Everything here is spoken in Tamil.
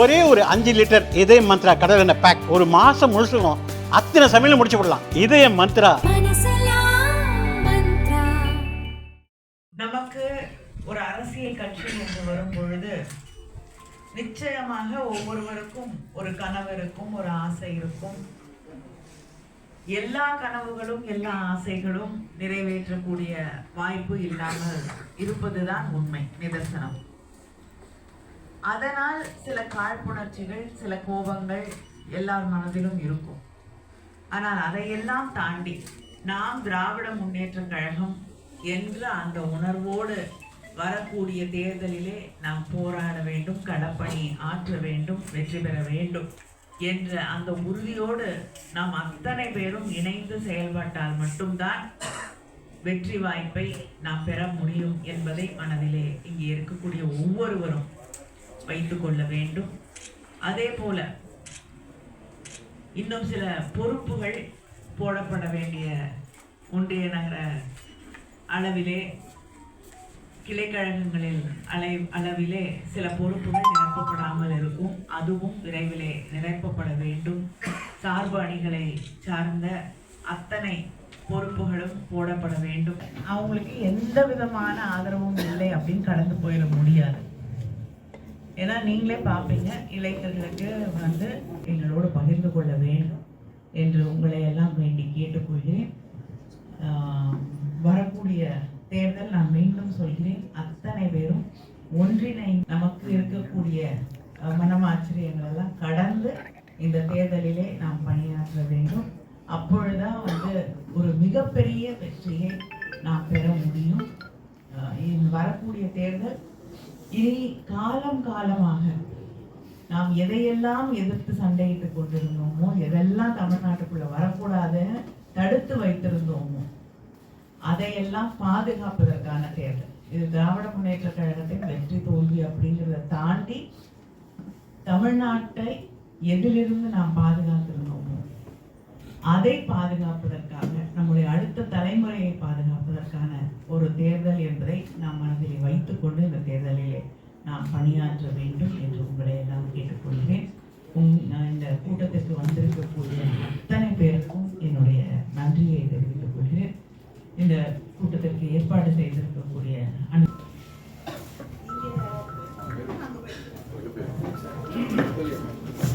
ஒரே ஒரு அஞ்சு லிட்டர் இதய மந்த்ரா கடல் எண்ணெய் பேக் ஒரு மாசம் முழுசுக்கும் அத்தனை சமையலும் முடிச்சு விடலாம். இதய மந்த்ரா. நமக்கு ஒரு அரசியல் கட்சி என்று வரும் பொழுது நிச்சயமாக ஒவ்வொருவருக்கும் ஒரு கனவு இருக்கும் ஒரு ஆசை இருக்கும். எல்லா கனவுகளும் எல்லா ஆசைகளும் நிறைவேற்றக்கூடிய வாய்ப்பு இல்லாமல் இருப்பதுதான் உண்மை நிதர்சனம். அதனால் சில காழ்ப்புணர்ச்சிகள் சில கோபங்கள் எல்லார் மனதிலும் இருக்கும். ஆனால் அதையெல்லாம் தாண்டி நாம் திராவிட முன்னேற்ற கழகம் என்ற அந்த உணர்வோடு வரக்கூடிய தேர்தலிலே நாம் போராட வேண்டும் களப்பணி ஆற்ற வேண்டும் வெற்றி பெற வேண்டும் என்ற அந்த உறுதியோடு நாம் அத்தனை பேரும் இணைந்து செயல்பட்டால் மட்டும்தான் வெற்றி வாய்ப்பை நாம் பெற முடியும் என்பதை மனதிலே இங்கே இருக்கக்கூடிய ஒவ்வொருவரும் வைத்துக்கொள்ள வேண்டும். அதே போல இன்னும் சில பொறுப்புகள் போடப்பட வேண்டிய ஒன்றிய நகர அளவிலே கிளைக்கழகங்களில் அலை அளவிலே சில பொறுப்புகள் நிரப்பப்படாமல் இருக்கும். அதுவும் விரைவிலே நிரப்பப்பட வேண்டும். சார்பு அணிகளை சார்ந்த அத்தனை பொறுப்புகளும் போடப்பட வேண்டும். அவங்களுக்கு எந்த விதமான ஆதரவும் இல்லை அப்படின்னு கடந்து போயிட முடியாது. ஏன்னா நீங்களே பார்ப்பீங்க இளைஞர்களுக்கு வந்து எங்களோடு பகிர்ந்து கொள்ள வேண்டும் என்று உங்களை எல்லாம் வேண்டி கேட்டுக்கொள்கிறேன். வரக்கூடிய தேர்தல் நான் மீண்டும் சொல்கிறேன் அத்தனை பேரும் ஒன்றிணை நமக்கு இருக்கக்கூடிய மனமாச்சரியங்களெல்லாம் மனமாச்சரியங்கள் எல்லாம் கடந்து இந்த தேர்தலிலே நாம் பணியாற்ற வேண்டும். அப்பொழுதுதான் வந்து ஒரு மிகப்பெரிய வெற்றியை நாம் பெற முடியும். வரக்கூடிய தேர்தல் இனி காலம் காலமாக நாம் எதையெல்லாம் எதிர்த்து சண்டையிட்டுக் கொண்டிருந்தோமோ எதெல்லாம் தமிழ்நாட்டுக்குள்ள வரக்கூடாத தடுத்து வைத்திருந்தோமோ அதையெல்லாம் பாதுகாப்பதற்கான தேர்தல். இது திராவிட முன்னேற்ற கழகத்தின் வெற்றி தோல்வி அப்படிங்கிறத தாண்டி தமிழ்நாட்டை எதிலிருந்து நாம் பாதுகாத்திருந்தோமோ அதை பாதுகாப்பதற்காக நம்முடைய அடுத்த தலைமுறையை பாதுகாப்பதற்கான ஒரு தேர்தல் என்பதை நாம் மனதில் வைத்துக்கொண்டு இந்த தேர்தலிலே நாம் பணியாற்ற வேண்டும் என்று உங்களை எல்லாம் கேட்டுக்கொள்கிறேன் நான் இந்த கூட்டத்திற்கு வந்திருக்கக்கூடிய அத்தனை பேருக்கும் என்னுடைய நன்றியை தெரிவித்துக் கொள்கிறேன் இந்த கூட்டத்திற்கு ஏற்பாடு செய்திருக்கக்கூடிய அனு Thank.